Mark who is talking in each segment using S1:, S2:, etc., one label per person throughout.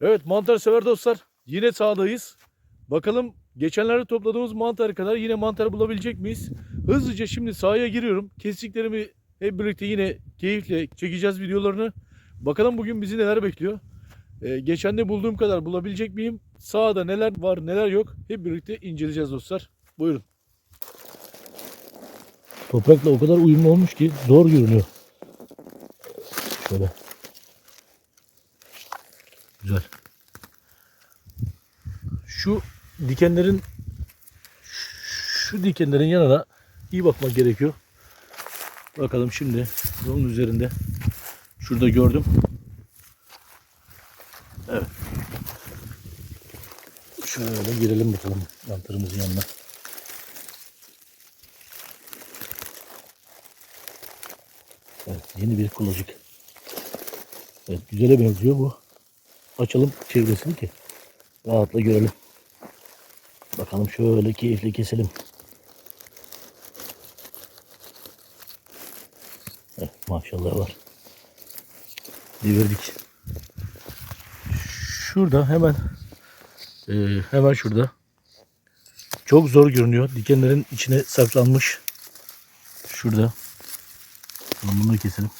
S1: Evet mantar sever dostlar. Yine sahadayız. Bakalım geçenlerde topladığımız mantar kadar yine mantar bulabilecek miyiz? Hızlıca şimdi sahaya giriyorum. Kestiklerimi hep birlikte yine keyifle çekeceğiz videolarını. Bakalım bugün bizi neler bekliyor. Ee, geçen de bulduğum kadar bulabilecek miyim? Sahada neler var neler yok hep birlikte inceleyeceğiz dostlar. Buyurun. Toprakla o kadar uyumlu olmuş ki zor görünüyor. Şöyle. Güzel. Şu dikenlerin şu dikenlerin yanına iyi bakmak gerekiyor. Bakalım şimdi yolun üzerinde. Şurada gördüm. Evet. Şöyle girelim bakalım mantarımızın yanına. Evet, yeni bir kulacık. Evet, güzele benziyor bu. Açalım çevresini ki rahatla görelim. Bakalım şöyle keyifli keselim. Evet, maşallah var. Devirdik. Şurada hemen e, hemen şurada. Çok zor görünüyor. Dikenlerin içine saklanmış. Şurada. Bunu keselim.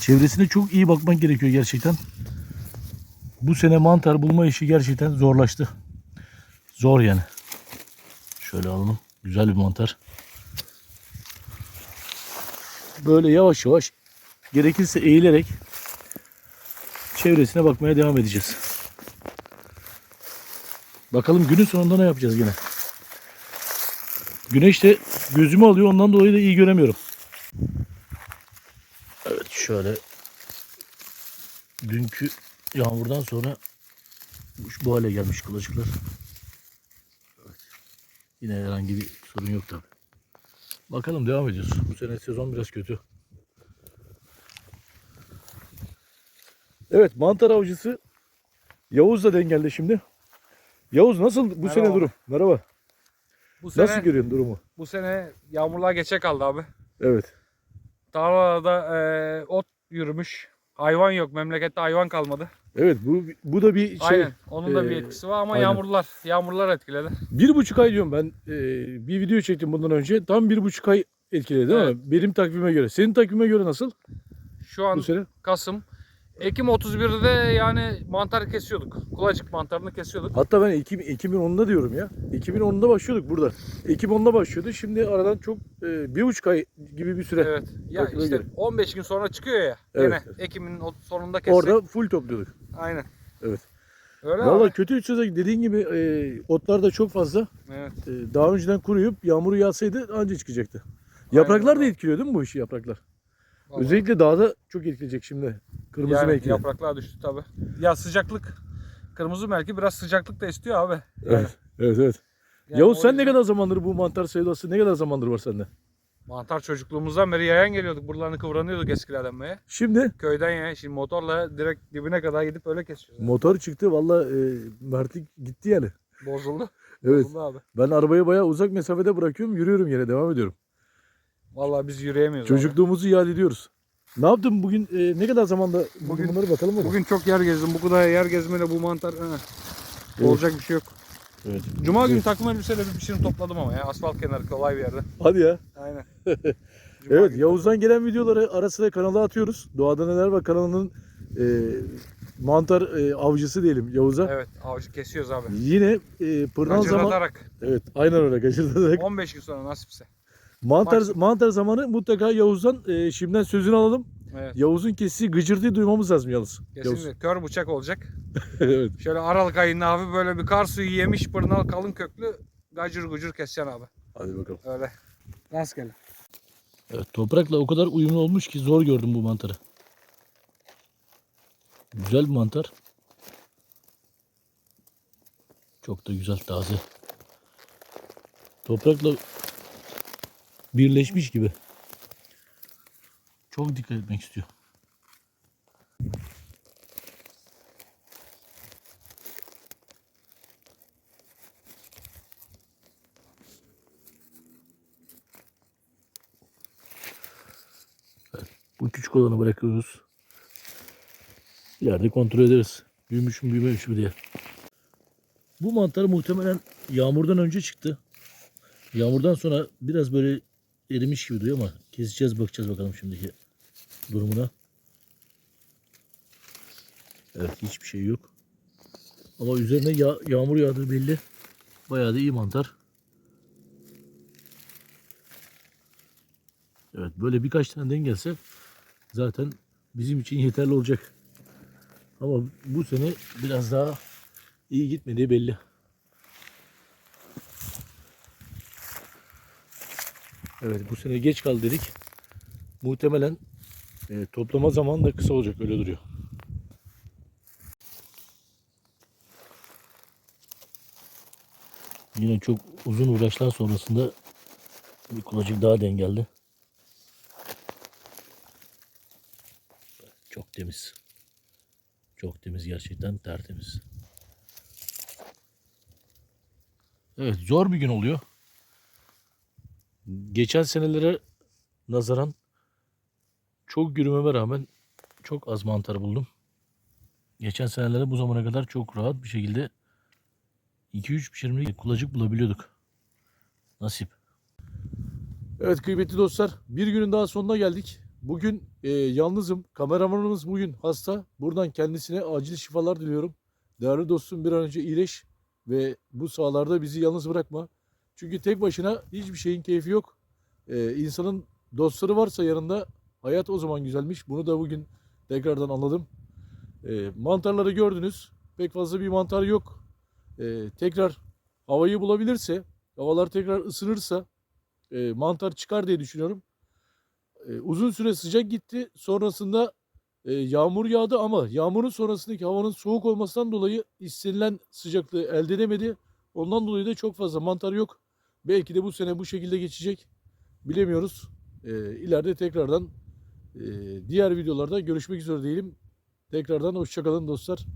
S1: Çevresine çok iyi bakmak gerekiyor gerçekten. Bu sene mantar bulma işi gerçekten zorlaştı. Zor yani. Şöyle alalım. Güzel bir mantar. Böyle yavaş yavaş gerekirse eğilerek çevresine bakmaya devam edeceğiz. Bakalım günün sonunda ne yapacağız yine. Güneş de gözümü alıyor ondan dolayı da iyi göremiyorum. Evet şöyle dünkü yağmurdan sonra bu- hale gelmiş kılacıklar. Evet. Yine herhangi bir sorun yok tabi. Bakalım devam ediyoruz. Bu sene sezon biraz kötü. Evet mantar avcısı Yavuz da dengeldi şimdi. Yavuz nasıl bu sene
S2: Merhaba.
S1: durum? Merhaba.
S2: Bu sene,
S1: Nasıl görüyorsun durumu?
S2: bu sene yağmurlar geçe kaldı abi.
S1: Evet.
S2: Tarlada e, ot yürümüş. Hayvan yok. Memlekette hayvan kalmadı.
S1: Evet bu bu da bir şey.
S2: aynen. Onun da bir
S1: e,
S2: etkisi var ama
S1: aynen.
S2: yağmurlar yağmurlar etkiledi.
S1: Bir buçuk ay diyorum ben. e, bir video çektim bundan önce. Tam bir buçuk ay etkiledi değil mi? Benim takvime göre. Senin takvime göre nasıl
S2: Şu an
S1: bu sene?
S2: Kasım. Ekim 31'de yani mantar kesiyorduk. Kulacık mantarını kesiyorduk.
S1: Hatta ben Ekim, 2010'da diyorum ya. 2010'da başlıyorduk burada. Ekim 10'da başlıyordu. Şimdi aradan çok e, bir buçuk ay gibi bir süre.
S2: Evet. Ya işte
S1: göre.
S2: 15 gün sonra çıkıyor ya.
S1: Evet.
S2: Gene Ekim'in sonunda kesecek.
S1: Orada full topluyorduk.
S2: Aynen.
S1: Evet.
S2: Öyle
S1: Vallahi
S2: abi.
S1: kötü söze dediğin gibi e, otlar da çok fazla.
S2: Evet.
S1: E, daha önceden kuruyup yağmuru yağsaydı anca çıkacaktı. Yapraklar da
S2: öyle.
S1: etkiliyor değil mi bu işi yapraklar?
S2: Vallahi.
S1: Özellikle dağda çok etkileyecek şimdi. Kırmızı
S2: yani
S1: melekli.
S2: yapraklar düştü tabi. Ya sıcaklık. Kırmızı melki biraz sıcaklık da istiyor abi. Yani,
S1: Evet. Evet evet.
S2: yani
S1: Yavuz sen ne kadar zamandır bu mantar sevdası ne kadar zamandır var sende?
S2: Mantar çocukluğumuzdan beri yayan geliyorduk. Buralarını kıvranıyorduk eskilerden beri.
S1: Şimdi
S2: Köyden ya. Şimdi motorla direkt dibine kadar gidip öyle kesiyoruz.
S1: motor çıktı valla e, mertlik gitti yani.
S2: Bozuldu.
S1: Evet.
S2: Bozuldu abi.
S1: Ben arabayı bayağı uzak mesafede bırakıyorum yürüyorum yine devam ediyorum.
S2: Vallahi biz yürüyemiyoruz. abi.
S1: Çocukluğumuzu iade ediyoruz. Ne yaptın bugün e, ne kadar zamanda bugün
S2: Bugün-
S1: bunları bakalım mı?
S2: Bugün çok yer gezdim. Bu kadar yer gezmeyle bu mantar he,
S1: Evet.
S2: olacak bir şey yok.
S1: Evet.
S2: Cuma günü takım elbiseyle bir pişirim topladım ama ya. Asfalt kenarı kolay bir yerde.
S1: Hadi ya.
S2: Aynen. Cuma
S1: Evet
S2: günü
S1: Yavuz'dan gelen videoları ara sıra kanala atıyoruz. Doğada Neler Var kanalının e, mantar e, avcısı diyelim Yavuz'a.
S2: Evet avcı kesiyoruz abi.
S1: Yine e, pırnal zaman.
S2: Gacırlatarak.
S1: Evet aynen öyle kaçırdarak.
S2: 15 gün sonra nasipse.
S1: Mantar, mantar zamanı mutlaka Yavuz'dan e, şimdiden sözünü alalım.
S2: Evet.
S1: Yavuz'un kestiği gıcırtıyı duymamız lazım yalnız. Yavuz.
S2: Kesinlikle kör bıçak olacak.
S1: evet.
S2: Şöyle Aralık ayında abi böyle bir kar suyu yemiş pırnal kalın köklü gacır gucur keseceksin abi.
S1: Hadi bakalım.
S2: Öyle. Rastgele.
S1: Evet, toprakla o kadar uyumlu olmuş ki zor gördüm bu mantarı. Güzel bir mantar. Çok da güzel taze. Toprakla birleşmiş gibi. Çok dikkat etmek istiyor. Bu küçük olanı bırakıyoruz. İleride kontrol ederiz. Büyümüş mü büyümemiş mi diye. Bu mantar muhtemelen yağmurdan önce çıktı. Yağmurdan sonra biraz böyle erimiş gibi duruyor ama keseceğiz bakacağız bakalım şimdiki durumuna. Evet hiçbir şey yok. Ama üzerine ya- yağmur yağdığı belli. Bayağı da iyi mantar. Evet böyle birkaç tane denk gelse zaten bizim için yeterli olacak. Ama bu sene biraz daha iyi gitmediği belli. Evet bu sene geç kaldı dedik. Muhtemelen e, toplama zamanı da kısa olacak öyle duruyor. Yine çok uzun uğraşlar sonrasında bir kulacık daha denk geldi. Çok temiz. Çok temiz gerçekten tertemiz. Evet zor bir gün oluyor. Geçen senelere nazaran çok yürümeme rağmen çok az mantar buldum. Geçen senelere bu zamana kadar çok rahat bir şekilde 2-3 pişirmelik kulacık bulabiliyorduk. Nasip. Evet kıymetli dostlar bir günün daha sonuna geldik. Bugün e, yalnızım. Kameramanımız bugün hasta. Buradan kendisine acil şifalar diliyorum. Değerli dostum bir an önce iyileş ve bu sahalarda bizi yalnız bırakma. Çünkü tek başına hiçbir şeyin keyfi yok. E, insanın dostları varsa yanında hayat o zaman güzelmiş. Bunu da bugün tekrardan anladım. E, mantarları gördünüz. Pek fazla bir mantar yok. E, tekrar havayı bulabilirse, havalar tekrar ısınırsa e, mantar çıkar diye düşünüyorum. E, uzun süre sıcak gitti. Sonrasında e, yağmur yağdı ama yağmurun sonrasındaki havanın soğuk olmasından dolayı istenilen sıcaklığı elde edemedi. Ondan dolayı da çok fazla mantar yok. Belki de bu sene bu şekilde geçecek. Bilemiyoruz. E, ileride tekrardan e, diğer videolarda görüşmek üzere diyelim. Tekrardan hoşçakalın dostlar.